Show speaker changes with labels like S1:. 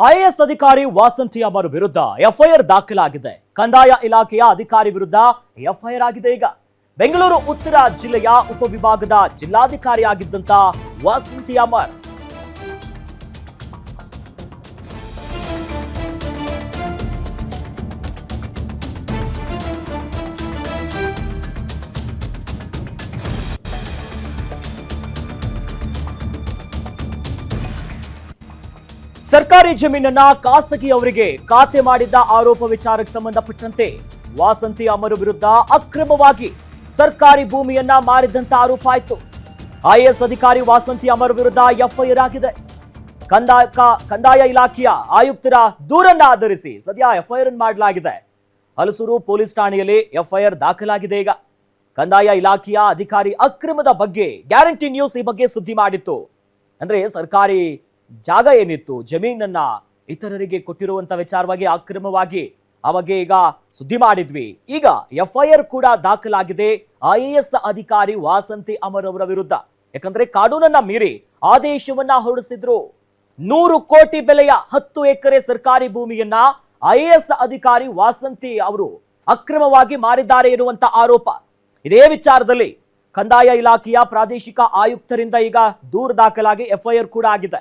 S1: IAS ಅಧಿಕಾರಿ ವಾಸಂತಿ ಅವರ ವಿರುದ್ಧ ಎಫ್ಐಆರ್ ದಾಖಲಾಗಿದೆ. ಕಂದಾಯ ಇಲಾಖೆಯ ಅಧಿಕಾರಿ ವಿರುದ್ಧ ಎಫ್ಐಆರ್ ಆಗಿದೆ ಈಗ. ಬೆಂಗಳೂರು, ಉತ್ತರ ಜಿಲ್ಲೆಯ ಉಪವಿಭಾಗದ ಜಿಲ್ಲಾಧಿಕಾರಿಯಾಗಿದ್ದಂತ ವಾಸಂತಿ ಅಮರ್ ಸರ್ಕಾರಿ ಜಮೀನನ್ನ ಖಾಸಗಿಯವರಿಗೆ ಖಾತೆ ಮಾಡಿದ್ದ ಆರೋಪ ವಿಚಾರಕ್ಕೆ ಸಂಬಂಧಪಟ್ಟಂತೆ ವಾಸಂತಿ ಅಮರು ವಿರುದ್ಧ ಅಕ್ರಮವಾಗಿ ಸರ್ಕಾರಿ ಭೂಮಿಯನ್ನ ಮಾರಿದಂತ ಆರೋಪ ಆಯಿತು. ಐಎಎಸ್ ಅಧಿಕಾರಿ ವಾಸಂತಿ ಅಮರ್ ವಿರುದ್ಧ ಎಫ್ಐಆರ್ ಆಗಿದೆ. ಕಂದಾಯ ಕಂದಾಯ ಇಲಾಖೆಯ ಆಯುಕ್ತರ ದೂರನ್ನ ಆಧರಿಸಿ ಸದ್ಯ ಎಫ್ಐಆರ್ ಮಾಡಲಾಗಿದೆ. ಹಲಸೂರು ಪೊಲೀಸ್ ಠಾಣೆಯಲ್ಲಿ ಎಫ್ಐಆರ್ ದಾಖಲಾಗಿದೆ ಈಗ. ಕಂದಾಯ ಇಲಾಖೆಯ ಅಧಿಕಾರಿ ಅಕ್ರಮದ ಬಗ್ಗೆ ಗ್ಯಾರಂಟಿ ನ್ಯೂಸ್ ಈ ಬಗ್ಗೆ ಸುದ್ದಿ ಮಾಡಿತ್ತು. ಅಂದ್ರೆ ಸರ್ಕಾರಿ ಜಾಗ ಏನಿತ್ತು? ಜಮೀನನ್ನ ಇತರರಿಗೆ ಕೊಟ್ಟಿರುವಂತ ವಿಚಾರವಾಗಿ, ಅಕ್ರಮವಾಗಿ ಅವಾಗ ಈಗ ಸುದ್ದಿ ಮಾಡಿದ್ವಿ. ಈಗ ಎಫ್ಐಆರ್ ಕೂಡ ದಾಖಲಾಗಿದೆ. ಐಎಎಸ್ ಅಧಿಕಾರಿ ವಾಸಂತಿ ಅಮರ್ ಅವರ ವಿರುದ್ಧ. ಯಾಕಂದ್ರೆ ಕಾನೂನನ್ನ ಮೀರಿ ಆದೇಶವನ್ನ ಹೊರಡಿಸಿದ್ರು. ನೂರು ಕೋಟಿ ಬೆಲೆಯ ಹತ್ತು ಎಕರೆ ಸರ್ಕಾರಿ ಭೂಮಿಯನ್ನ ಐಎಎಸ್ ಅಧಿಕಾರಿ ವಾಸಂತಿ ಅವರು ಅಕ್ರಮವಾಗಿ ಮಾರಿದ್ದಾರೆ ಎನ್ನುವಂತ ಆರೋಪ. ಇದೇ ವಿಚಾರದಲ್ಲಿ ಕಂದಾಯ ಇಲಾಖೆಯ ಪ್ರಾದೇಶಿಕ ಆಯುಕ್ತರಿಂದ ಈಗ ದೂರು ದಾಖಲಾಗಿ ಎಫ್ಐಆರ್ ಕೂಡ ಆಗಿದೆ.